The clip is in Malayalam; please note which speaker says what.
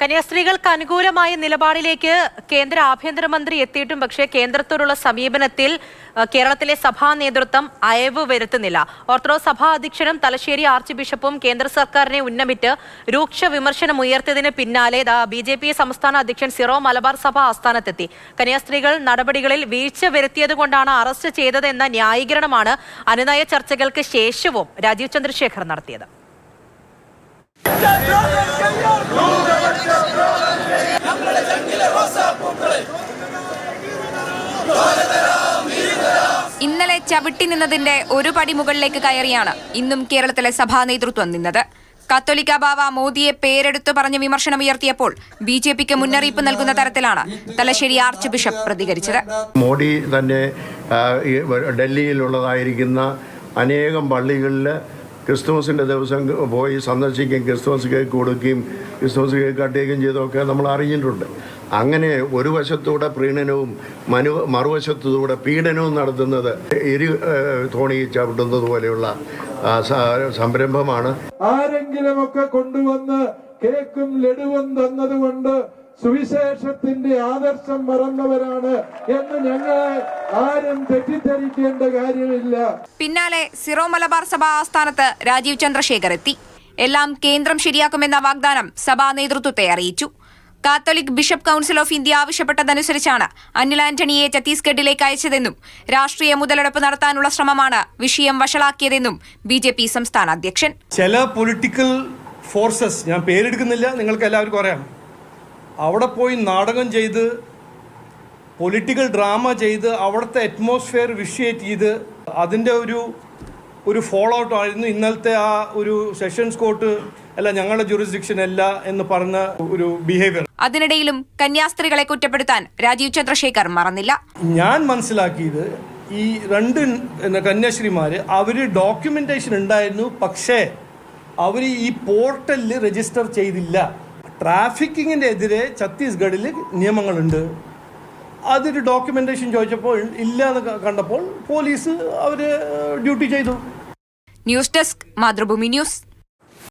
Speaker 1: കന്യാസ്ത്രീകൾക്ക് അനുകൂലമായ നിലപാടിലേക്ക് കേന്ദ്ര ആഭ്യന്തരമന്ത്രി എത്തിയിട്ടും പക്ഷേ കേന്ദ്രത്തോടുള്ള സമീപനത്തിൽ കേരളത്തിലെ സഭാ നേതൃത്വം അയവ് വരുത്തുന്നില്ല. ഓർത്തഡോക്സ് സഭാ അധ്യക്ഷനും തലശ്ശേരി ആർച്ച് ബിഷപ്പും കേന്ദ്ര സർക്കാരിനെ ഉന്നമിറ്റ് രൂക്ഷ വിമർശനം ഉയർത്തിയതിന് പിന്നാലെ ബി ജെ പി സംസ്ഥാന അധ്യക്ഷൻ സിറോ മലബാർ സഭ ആസ്ഥാനത്തെത്തി. കന്യാസ്ത്രീകൾ നടപടികളിൽ വീഴ്ച വരുത്തിയതുകൊണ്ടാണ് അറസ്റ്റ് ചെയ്തതെന്ന ന്യായീകരണമാണ് അനുനയ ചർച്ചകൾക്ക് ശേഷവും രാജീവ് ചന്ദ്രശേഖർ നടത്തിയത്.
Speaker 2: ഇന്നലെ ചവിട്ടി നിന്നതിന്റെ ഒരു പടി മുകളിലേക്ക് കയറിയാണ് ഇന്നും കേരളത്തിലെ സഭാ നേതൃത്വം നിന്നത്. കത്തോലിക്ക ബാവ മോദിയെ പേരെടുത്തു പറഞ്ഞ് വിമർശനം ഉയർത്തിയപ്പോൾ ബി ജെ പിക്ക് മുന്നറിയിപ്പ് നൽകുന്ന തരത്തിലാണ് തലശ്ശേരി ആർച്ച് ബിഷപ്പ് പ്രതികരിച്ചത്.
Speaker 3: മോഡി തന്നെ ഡൽഹിയിലുള്ളതായിരിക്കുന്ന അനേകം പള്ളികളിൽ ക്രിസ്തുമസിന്റെ ദിവസം പോയി സന്ദർശിക്കുകയും ക്രിസ്തുമസ് കേക്ക് കൊടുക്കുകയും ക്രിസ്തുമസ് കേക്ക് കട്ടുകയും ചെയ്തൊക്കെ നമ്മൾ അറിഞ്ഞിട്ടുണ്ട്. അങ്ങനെ ഒരു വശത്തൂടെ പ്രീണനവും മനു മറുവശത്തൂടെ പീഡനവും നടത്തുന്നത് ഇരു ആ, തോണി ചവിട്ടുന്നത് പോലെയുള്ള സംരംഭമാണ് ആരെങ്കിലും ഒക്കെ
Speaker 4: ആരെങ്കിലുമൊക്കെ കൊണ്ടുവന്ന് കേക്കും ലഡുവും തന്നതുകൊണ്ട് സുവിശേഷത്തിന്റെ ആദർശം മറന്നവരാണ് എന്ന് ഞങ്ങളെ ആരും തെറ്റിദ്ധരിക്കേണ്ട കാര്യമില്ല.
Speaker 2: പിന്നാലെ സിറോ മലബാർ സഭ ആസ്ഥാനത്ത് രാജീവ് ചന്ദ്രശേഖർ എത്തി. എല്ലാം കേന്ദ്രം ശരിയാക്കുമെന്ന വാഗ്ദാനം സഭാ നേതൃത്വത്തെ അറിയിച്ചു. Catholic bishop council of India ആവശ്യപ്പെട്ടതനുസരിച്ചാണ് Anil ആന്റണിയെ ഛത്തീസ്ഗഡിലേക്ക് അയച്ചതെന്നും രാഷ്ട്രീയ മുതലെടുപ്പ് നടത്താനുള്ള ശ്രമമാണ് വിഷയം വഷളാക്കിയതെന്നും ബി ജെ പി സംസ്ഥാന അധ്യക്ഷൻ.
Speaker 5: ചില പൊളിറ്റിക്കൽ ഫോഴ്സസ് ഞാൻ പേരെടുക്കുന്നില്ല നിങ്ങൾക്ക് എല്ലാവർക്കും അറിയാം. അവിടെ പോയി നാടകം ചെയ്ത് പൊളിറ്റിക്കൽ ഡ്രാമ ചെയ്ത് അവിടുത്തെ അറ്റ്മോസ്ഫിയർ വിഷ്യേറ്റ് ചെയ്ത് അതിന്റെ ഒരു ഒരു ഫോളോ ഔട്ട് ആയിരുന്നു. ഇന്നലത്തെ ആ ഒരു സെഷൻസ് കോർട്ട് അല്ല ഞങ്ങളുടെ ജുറിസ്ഡിക്ഷൻ അല്ല എന്ന് പറഞ്ഞ ഒരു ബിഹേവിയർ
Speaker 2: അതിനിടയിലും കന്യാസ്ത്രീകളെ കുറ്റപ്പെടുത്താൻ രാജീവ് ചന്ദ്രശേഖർ മറന്നില്ല.
Speaker 5: ഞാൻ മനസ്സിലാക്കിയത് ഈ രണ്ട് കന്യാശ്രീമാര് അവർ ഡോക്യുമെന്റേഷൻ ഉണ്ടായിരുന്നു പക്ഷേ അവർ ഈ പോർട്ടലിൽ രജിസ്റ്റർ ചെയ്തില്ല. ട്രാഫിക്കിങ്ങിന്റെ എതിരെ ഛത്തീസ്ഗഡിൽ നിയമങ്ങളുണ്ട്. അതൊരു ഡോക്യുമെന്റേഷൻ ചോദിച്ചപ്പോൾ ഇല്ല എന്ന് കണ്ടപ്പോൾ പോലീസ് അവർ ഡ്യൂട്ടി ചെയ്തു.
Speaker 2: News desk Mathrubhumi news.